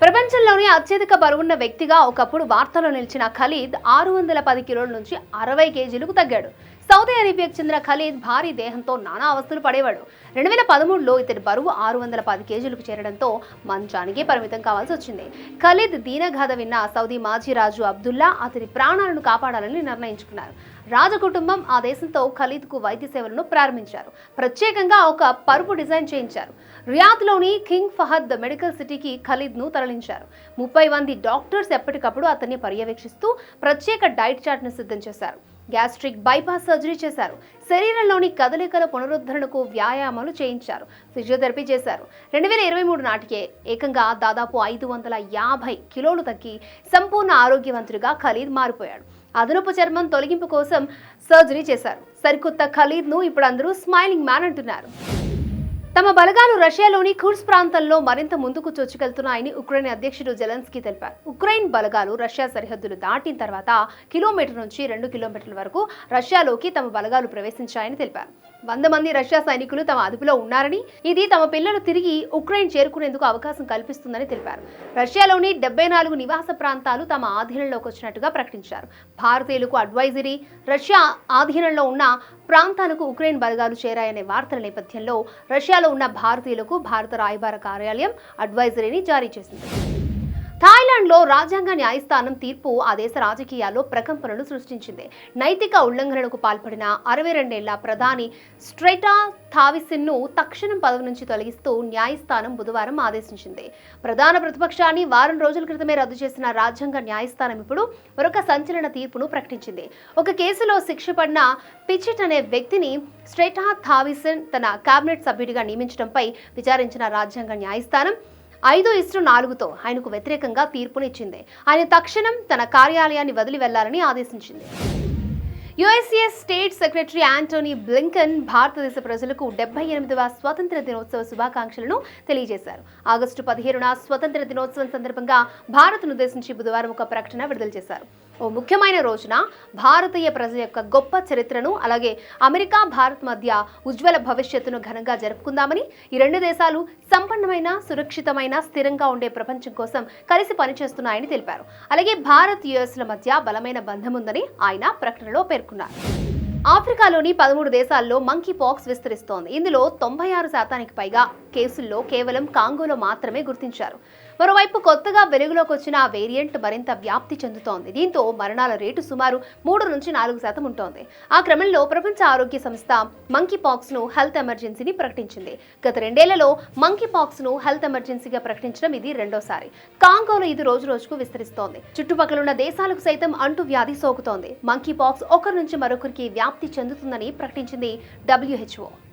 Pero ప్రపంచంలోనే అత్యధిక బరువున్న వ్యక్తిగా ఒకప్పుడు వార్తల్లో నిలిచిన ఖలీద్ ఆరు వందల పది కిలోల నుంచి అరవై కేజీలకు తగ్గాడు. సౌదీ అరేబియాకు చెందిన ఖలీద్ భారీ దేహంతో నానా అవస్థలు పడేవాడు. రెండు వేల పదమూడులో ఇతడి బరువు ఆరు వందల పది కేజీలకు చేరడంతో మంచానికే పరిమితం కావాల్సి వచ్చింది. ఖలీద్ దీనగాథ విన్న సౌదీ మాజీ రాజు అబ్దుల్లా అతని ప్రాణాలను కాపాడాలని నిర్ణయించుకున్నారు. రాజకుటుంబం ఆ దేశంతో ఖలీద్కు వైద్య సేవలను ప్రారంభించారు. ప్రత్యేకంగా ఒక పరుపు డిజైన్ చేయించారు. రియాద్లోని కింగ్ ఫహద్ మెడికల్ సిటీకి ఖలీద్ను తరలించారు. ముప్పై మంది డాక్టర్స్ ఎప్పటికప్పుడు అతన్ని పర్యవేక్షిస్తూ ప్రత్యేక డైట్ చార్ట్ను సిద్ధం చేశారు. గ్యాస్ట్రిక్ బైపాస్ సర్జరీ చేశారు. శరీరంలోని కదలికల పునరుద్ధరణకు వ్యాయామాలు చేయించారు. ఫిజియోథెరపీ చేశారు. రెండు వేల ఇరవై మూడు నాటికే ఏకంగా దాదాపు ఐదు వందల యాభై కిలోలు తగ్గి సంపూర్ణ ఆరోగ్యవంతుడిగా ఖలీద్ మారిపోయాడు. అదనపు చర్మం తొలగింపు కోసం సర్జరీ చేశారు. సరికొత్త ఖలీద్ను ఇప్పుడు అందరూ స్మైలింగ్ మ్యాన్ అంటున్నారు. తమ బలగాలు రష్యాలోని కుర్స్ ప్రాంతంలో మరింత ముందుకు చొచ్చుకెళ్తున్నాయని ఉక్రెయిన్ అధ్యక్షుడు జెలెన్స్కీ తెలిపారు. ఉక్రెయిన్ బలగాలు రష్యా సరిహద్దులు దాటిన తర్వాత కిలోమీటర్ నుంచి రెండు కిలోమీటర్ల వరకు రష్యాలోకి తమ బలగాలు ప్రవేశించాయని తెలిపారు. వంద మంది రష్యా సైనికులు తమ అదుపులో ఉన్నారని ఇది తమ పిల్లలు తిరిగి ఉక్రెయిన్ చేరుకునేందుకు అవకాశం కల్పిస్తుందని తెలిపారు. రష్యాలోని డెబ్బై నాలుగు నివాస ప్రాంతాలు తమ ఆధీనంలోకి వచ్చినట్టుగా ప్రకటించారు. భారతీయులకు అడ్వైజరీ రష్యా ఆధీనంలో ఉన్న ప్రాంతాలకు ఉక్రెయిన్ బలగాలు చేరాయనే వార్తల నేపథ్యంలో రష్యాలో ఉన్న భారతీయులకు భారత రాయబార కార్యాలయం అడ్వైజరీని జారీ చేసింది. థాయిలాండ్లో రాజ్యాంగ న్యాయస్థానం తీర్పు ఆ దేశ రాజకీయాల్లో ప్రకంపనలు సృష్టించింది. నైతిక ఉల్లంఘనలకు పాల్పడిన అరవై రెండేళ్ళ ప్రధాని స్ట్రెటా థావిసిన్ను తక్షణం పదవి నుంచి తొలగిస్తూ న్యాయస్థానం బుధవారం ఆదేశించింది. ప్రధాన ప్రతిపక్షాన్ని వారం రోజుల క్రితమే రద్దు చేసిన రాజ్యాంగ న్యాయస్థానం ఇప్పుడు మరొక సంచలన తీర్పును ప్రకటించింది. ఒక కేసులో శిక్ష పడిన పిచిట్ అనే వ్యక్తిని స్ట్రెటా థావిసిన్ తన కేబినెట్ సభ్యుడిగా నియమించడంపై విచారించిన రాజ్యాంగ న్యాయస్థానం ఐదు ఇస్టు నాలుగుతో ఆయనకు వ్యతిరేకంగా తీర్పునిచ్చింది. ఆయన తక్షణం తన కార్యాలయాన్ని వదిలి వెళ్ళాలని ఆదేశించింది. USA state secretary Antony Blinken భారతదేశ ప్రజలకు డెబ్బై ఎనిమిదవ స్వతంత్ర దినోత్సవ శుభాకాంక్షలను తెలియజేశారు. ఆగస్టు పదిహేనున స్వతంత్ర దినోత్సవం సందర్భంగా భారత్ను ఉద్దేశించి బుధవారం ఒక ప్రకటన విడుదల చేశారు. ఓ ముఖ్యమైన రోజున భారతీయ ప్రజల యొక్క గొప్ప చరిత్రను అలాగే అమెరికా భారత్ మధ్య ఉజ్వల భవిష్యత్తును ఘనంగా జరుపుకుందామని ఈ రెండు దేశాలు సంపన్నమైన సురక్షితమైన స్థిరంగా ఉండే ప్రపంచం కోసం కలిసి పనిచేస్తున్నాయని తెలిపారు. అలాగే భారత్ యుఎస్ల మధ్య బలమైన బంధం ఉందని ఆయన ప్రకటనలో పేర్కొన్నారు. ఆఫ్రికాలోని పదమూడు దేశాల్లో మంకీ పాక్స్ విస్తరిస్తోంది. ఇందులో తొంభై ఆరు శాతానికి పైగా కేసుల్లో కేవలం కాంగోలో మాత్రమే గుర్తించారు. మరోవైపు కొత్తగా వెలుగులోకి వచ్చిన ఆ వేరియంట్ మరింత వ్యాప్తి చెందుతోంది. దీంతో మరణాల రేటు సుమారు మూడు నుంచి నాలుగు శాతం ఉంటోంది. ఆ క్రమంలో ప్రపంచ ఆరోగ్య సంస్థ మంకీ పాక్స్ను హెల్త్ ఎమర్జెన్సీని ప్రకటించింది. గత రెండేళ్ళలో మంకీ పాక్స్ను హెల్త్ ఎమర్జెన్సీగా ప్రకటించడం ఇది రెండోసారి. కాంగోలో ఇది రోజు రోజుకు విస్తరిస్తోంది. చుట్టుపక్కల దేశాలకు సైతం అంటు వ్యాధి సోకుతోంది. మంకీ పాక్స్ ఒకరి నుంచి మరొకరికి వ్యాప్తి చెందుతుందని ప్రకటించింది డబ్ల్యూహెచ్ఓ